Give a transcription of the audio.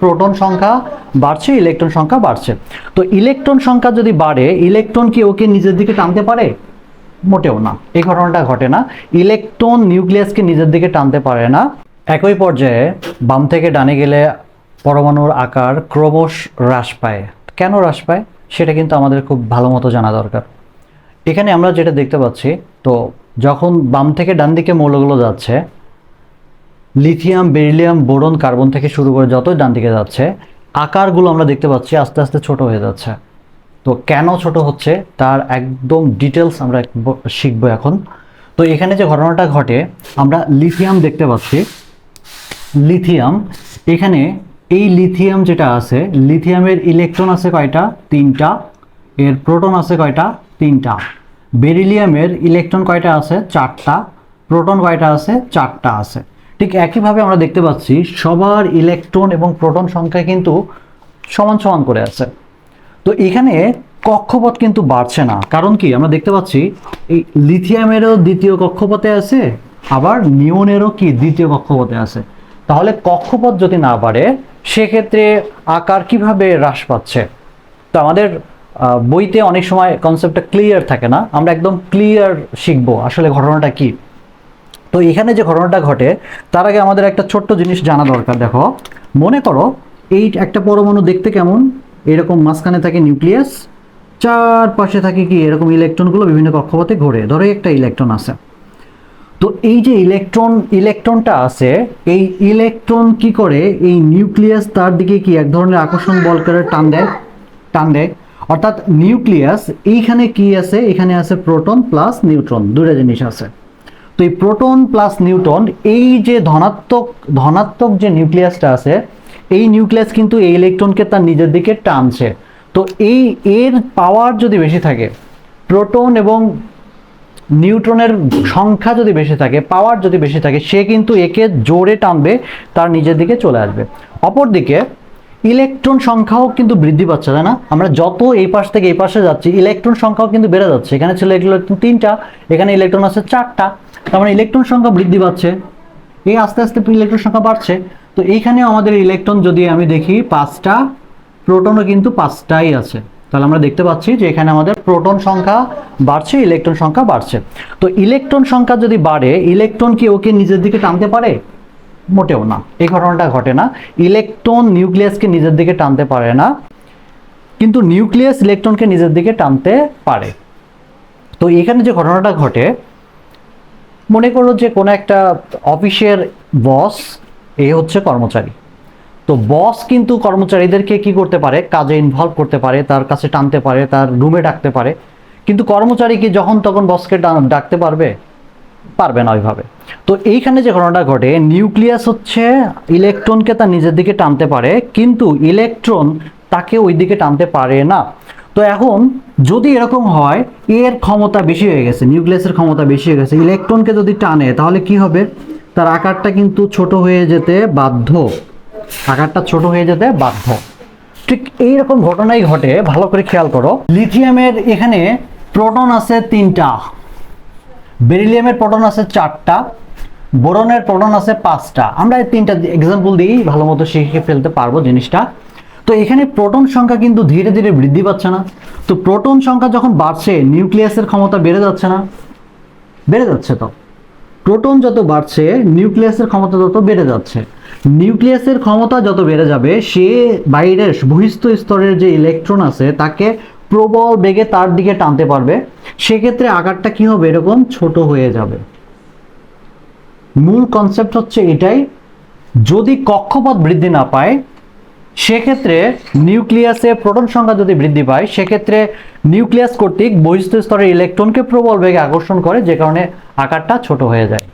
Proton সংখ্যা বাড়ছে, electron সংখ্যা বাড়ছে। তো ইলেকট্রন সংখ্যা যদি বাড়ে, ইলেকট্রন কি ওকে নিজের দিকে টানতে পারে? মোটেও না, এই ঘটনাটা ঘটে না। ইলেকট্রন নিউক্লিয়াসকে নিজের দিকে টানতে পারে না। একই পর্যায়ে বাম থেকে ডানে গেলে পরমাণুর আকার ক্রমশ হ্রাস পায়। কেন হ্রাস পায়? সেটা কিন্তু আমাদের খুব ভালো মতো জানা দরকার। এখানে আমরা যেটা দেখতে পাচ্ছি, তো যখন বাম থেকে ডান দিকে মৌলগুলো যাচ্ছে লিথিয়াম, বেরিলিয়াম, বোরন, কার্বন থেকে শুরু করে যতই ডান দিকে যাচ্ছে, আকারগুলো আমরা দেখতে পাচ্ছি আস্তে আস্তে ছোট হয়ে যাচ্ছে। তো কেন ছোট হচ্ছে তার একদম ডিটেলস আমরা শিখব এখন। তো এখানে যে ঘটনাটা ঘটে, আমরা লিথিয়াম দেখতে পাচ্ছি। লিথিয়াম, এখানে এই লিথিয়াম যেটা আছে, লিথিয়ামের ইলেকট্রন আছে কয়টা? তিনটা। এর প্রোটন আছে কয়টা? তিনটা। বেরিলিয়ামের ইলেকট্রন কয়টা আছে? চারটা। প্রোটন কয়টা আছে? চারটা আছে। ঠিক একইভাবে আমরা দেখতে পাচ্ছি সবার ইলেকট্রন এবং প্রোটন সংখ্যা কিন্তু সমান সমান করে আছে। তো এখানে কক্ষপথ কিন্তু বাড়ছে না। কারণ কি? আমরা দেখতে পাচ্ছি এই লিথিয়ামেরও দ্বিতীয় কক্ষপথে আছে, আবার নিউনেরও কি দ্বিতীয় কক্ষপথে আছে। তাহলে কক্ষপথ যদি না বাড়ে, সেক্ষেত্রে আকার কীভাবে হ্রাস পাচ্ছে? তো আমাদের বইতে অনেক সময় কনসেপ্টটা ক্লিয়ার থাকে না। আমরা একদম ক্লিয়ার শিখব আসলে ঘটনাটা কি। তো এখানে যে ঘটনাটা ঘটে, তার আগে আমাদের একটা ছোট্ট জিনিস জানা দরকার, দেখো। মনে করো এই একটা পরমাণু দেখতে কেমন? এরকম মাঝখানে থাকে নিউক্লিয়াস, চারপাশে থাকে কি এরকম ইলেকট্রনগুলো বিভিন্ন কক্ষপথে ঘোরে। ধরো একটা ইলেকট্রন আছে। তো এই যে ইলেকট্রন, ইলেকট্রনটা আছে, এই ইলেকট্রন কি করে? এই নিউক্লিয়াস তার দিকে কি এক ধরনের আকর্ষণ বল করে টান দেয়? টান দেয়। অর্থাৎ নিউক্লিয়াস এইখানে কি আছে? এখানে আছে প্রোটন প্লাস নিউট্রন দুটো জিনিস আছে। তো এই প্রোটন প্লাস নিউট্রন এই যে ধনাত্মক ধনাত্মক যে নিউক্লিয়াসটা আছে, এই নিউক্লিয়াস কিন্তু এই ইলেকট্রনকে তার নিজের দিকে টানছে। তো এই, এর পাওয়ার যদি বেশি থাকে, প্রোটন এবং নিউট্রনের সংখ্যা যদি বেশি থাকে পাওয়ার যদি বেশি থাকে, সে কিন্তু একে জোরে টানবে, তার নিজের দিকে চলে আসবে। অপরদিকে ইলেকট্রন সংখ্যাও কিন্তু বৃদ্ধি পাচ্ছে, তাই না? আমরা যত এই পাশ থেকে এই পাশে যাচ্ছি, ইলেকট্রন সংখ্যাও কিন্তু বেড়ে যাচ্ছে। এখানে ছিল ইলেকট্রন তিনটা, এখানে ইলেকট্রন আছে চারটা। তার মানে ইলেকট্রন সংখ্যা বৃদ্ধি পাচ্ছে। এই আস্তে আস্তে ইলেকট্রন সংখ্যা বাড়ছে। তো এইখানেও আমাদের ইলেকট্রন যদি আমি দেখি, পাঁচটা, প্রোটনও কিন্তু পাঁচটাই আছে। তাহলে আমরা দেখতে পাচ্ছি যে এখানে আমাদের প্রোটন সংখ্যা বাড়ছে, ইলেকট্রন সংখ্যা বাড়ছে। তো ইলেকট্রন সংখ্যা যদি বাড়ে, ইলেকট্রন কি ওকে নিজের দিকে টানতে পারে? মোটেও না। এই ঘটনাটা ঘটে না। ইলেকট্রন নিউক্লিয়াসকে নিজের দিকে টানতে পারে না, কিন্তু নিউক্লিয়াস ইলেকট্রনকে নিজের দিকে টানতে পারে। তো এখানে যে ঘটনাটা ঘটে, মনে করো যে কোনো একটা অফিসের বস, এ হচ্ছে কর্মচারী। তো বস কিন্তু কর্মচারীদেরকে কি করতে পারে? কাজে ইনভলভ করতে পারে, তার কাছে টানতে পারে, তার রুমে ডাকতে পারে। কিন্তু কর্মচারী কি যখন তখন বসকে ডাকতে পারবে? পারবে না ওইভাবে। তো এইখানে যে ঘটনাটা ঘটে, নিউক্লিয়াস হচ্ছে ইলেকট্রনকে তার নিজের দিকে টানতে পারে, কিন্তু ইলেকট্রন তাকে ওই দিকে টানতে পারে না। তো এখন যদি এরকম হয়, এর ক্ষমতা বেশি হয়ে গেছে, নিউক্লিয়াসের ক্ষমতা বেশি হয়ে গেছে, ইলেকট্রনকে যদি টানে, তাহলে কি হবে? তার আকারটা কিন্তু ছোট হয়ে যেতে বাধ্য। আকারটা ছোট হয়ে যেতে বাধ্য। ঠিক এইরকম ঘটনাই ঘটে, ভালো করে খেয়াল করো। লিথিয়ামের এখানে প্রোটন আছে তিনটা। বেরিলিয়ামের প্রোটন আছে চারটা, বোরনের প্রোটন আছে পাঁচটা। আমরা এই তিনটা এক্সাম্পল দিয়েই ভালো মতো শিখে ফেলতে পারব জিনিসটা। তো এখানে প্রোটন সংখ্যা কিন্তু ধীরে ধীরে বৃদ্ধি পাচ্ছে না। তো প্রোটন সংখ্যা যখন বাড়ছে, নিউক্লিয়াসের ক্ষমতা বেড়ে যাচ্ছে না। বেড়ে যাচ্ছে তো। প্রোটন যত বাড়ছে, নিউক্লিয়াসের ক্ষমতা তত বেড়ে যাচ্ছে। নিউক্লিয়াসের ক্ষমতা যত বেড়ে যাবে, সে বাইরের বহিস্থ স্তরের যে ইলেকট্রন আছে, তাকে প্রবল বেগে তার দিকে টানতে পারবে, সেক্ষেত্রে আকারটা কি হবে এরকম? ছোট হয়ে যাবে। মূল কনসেপ্ট হচ্ছে এটাই, যদি কক্ষপথ বৃদ্ধি না পায়, সেক্ষেত্রে নিউক্লিয়াসে প্রোটন সংখ্যা যদি বৃদ্ধি পায়, সেক্ষেত্রে নিউক্লিয়াস কর্তৃক বহিস্থ স্তরের ইলেকট্রনকে প্রবল বেগে আকর্ষণ করে, যে কারণে আকারটা ছোট হয়ে যায়।